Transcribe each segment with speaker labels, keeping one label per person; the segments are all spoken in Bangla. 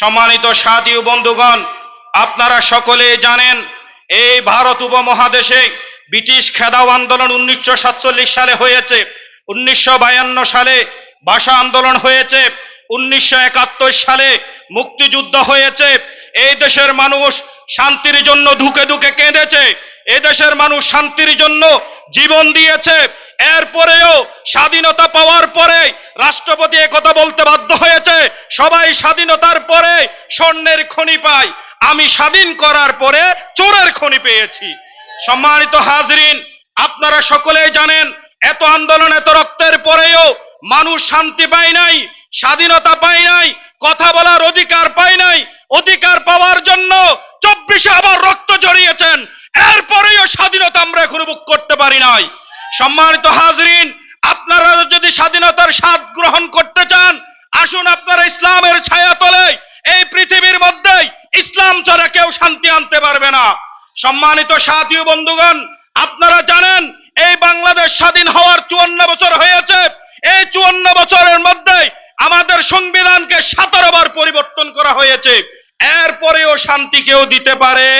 Speaker 1: সম্মানিত সাথী বন্ধুগণ, আপনারা সকলে জানেন, এই ভারত উপমহাদেশে ব্রিটিশ খেদাও আন্দোলন উনিশশো সাতচল্লিশ সালে হয়েছে, উনিশশো বায়ান্ন সালে ভাষা আন্দোলন হয়েছে, উনিশশো একাত্তর সালে মুক্তিযুদ্ধ হয়েছে, এই দেশের মানুষ শান্তির জন্য ধুকে ধুকে কেঁদেছে এই দেশের মানুষ শান্তির জন্য জীবন দিয়েছে, এরপরেও স্বাধীনতা পাওয়ার পরে রাষ্ট্রপতি একথা বলতে বাধ্য হয়েছে, সবাই স্বাধীনতার পরে স্বর্ণের খনি পায় আমি স্বাধীন করার পরে চোরের খনি পেয়েছি। সম্মানিত হাজরিন, আপনারা সকলেই জানেন, এত আন্দোলন, এত রক্তের পরেও মানুষ শান্তি পায় নাই, স্বাধীনতা পায় নাই, কথা বলার অধিকার পায় নাই। অধিকার পাওয়ার জন্য চব্বিশে আবার রক্ত জড়িয়েছেন এরপরেও স্বাধীনতা আমরা এখনও করতে পারি নাই। সম্মানিত হাজরিন, আপনারা যদি স্বাধীনতার স্বাদ গ্রহণ করতে চান আসুন আপনারা ইসলামের ছায়া তোলে এই পৃথিবীর মধ্যে ইসলাম ছাড়া কেউ শান্তি আনতে পারবে না সম্মানিত সাথী বন্ধুগণ, আপনারা জানেন এই বাংলাদেশ স্বাধীন হওয়ার চুয়ান্ন বছর হয়েছে। এই চুয়ান্ন বছরের মধ্যে আমাদের সংবিধানকে সতেরো বার পরিবর্তন করা হয়েছে। এরপরেও শান্তি কেউ দিতে পারে?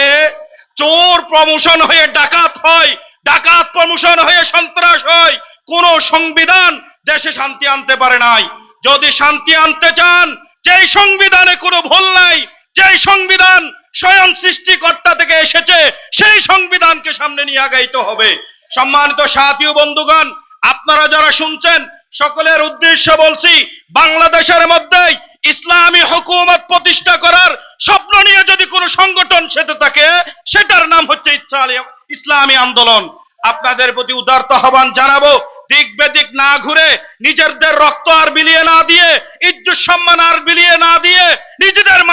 Speaker 1: চোর প্রমোশন হয়ে ডাকাত হয়, ডাকাত প্রমোশন হয়ে সন্ত্রাস হয়, কোন সংবিধান দেশে শান্তি আনতে পারে নাই। যদি শান্তি আনতে চান, যেই সংবিধানে কোনো ভুল স্বয়ং সৃষ্টিকর্তা থেকে এসেছে, সেই সংবিধানকে সামনে নিয়ে আগাইতে হবে। সম্মানিত সাথী বন্ধুগণ, আপনারা যারা শুনছেন, সকলের উদ্দেশ্য বলছি, বাংলাদেশের মধ্যেই ইসলামী হুকুমত প্রতিষ্ঠা করার স্বপ্ন নিয়ে যদি কোনো সংগঠন সেটা থাকে, সেটার নাম হচ্ছে ইসলামী- ইসলামী আন্দোলন। আপনাদের প্রতি উদারত আহ্বান জানাব, দিক বেদিক না ঘুরে নিজেদের রক্ত আর বিলিয়ে না দিয়ে, ইজ্জত সম্মান আর বিলিয়ে না দিয়ে নিজেদের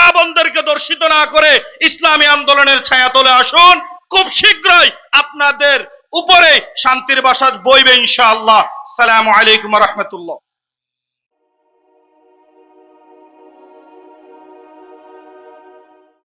Speaker 1: মা না করে ইসলামী আন্দোলনের ছায়া তোলে আসুন, খুব শীঘ্রই আপনাদের উপরে শান্তির বাসার বইবে ইনশাআল্লাহ। সালামু আলাইকুম রহমতুল্লাহ।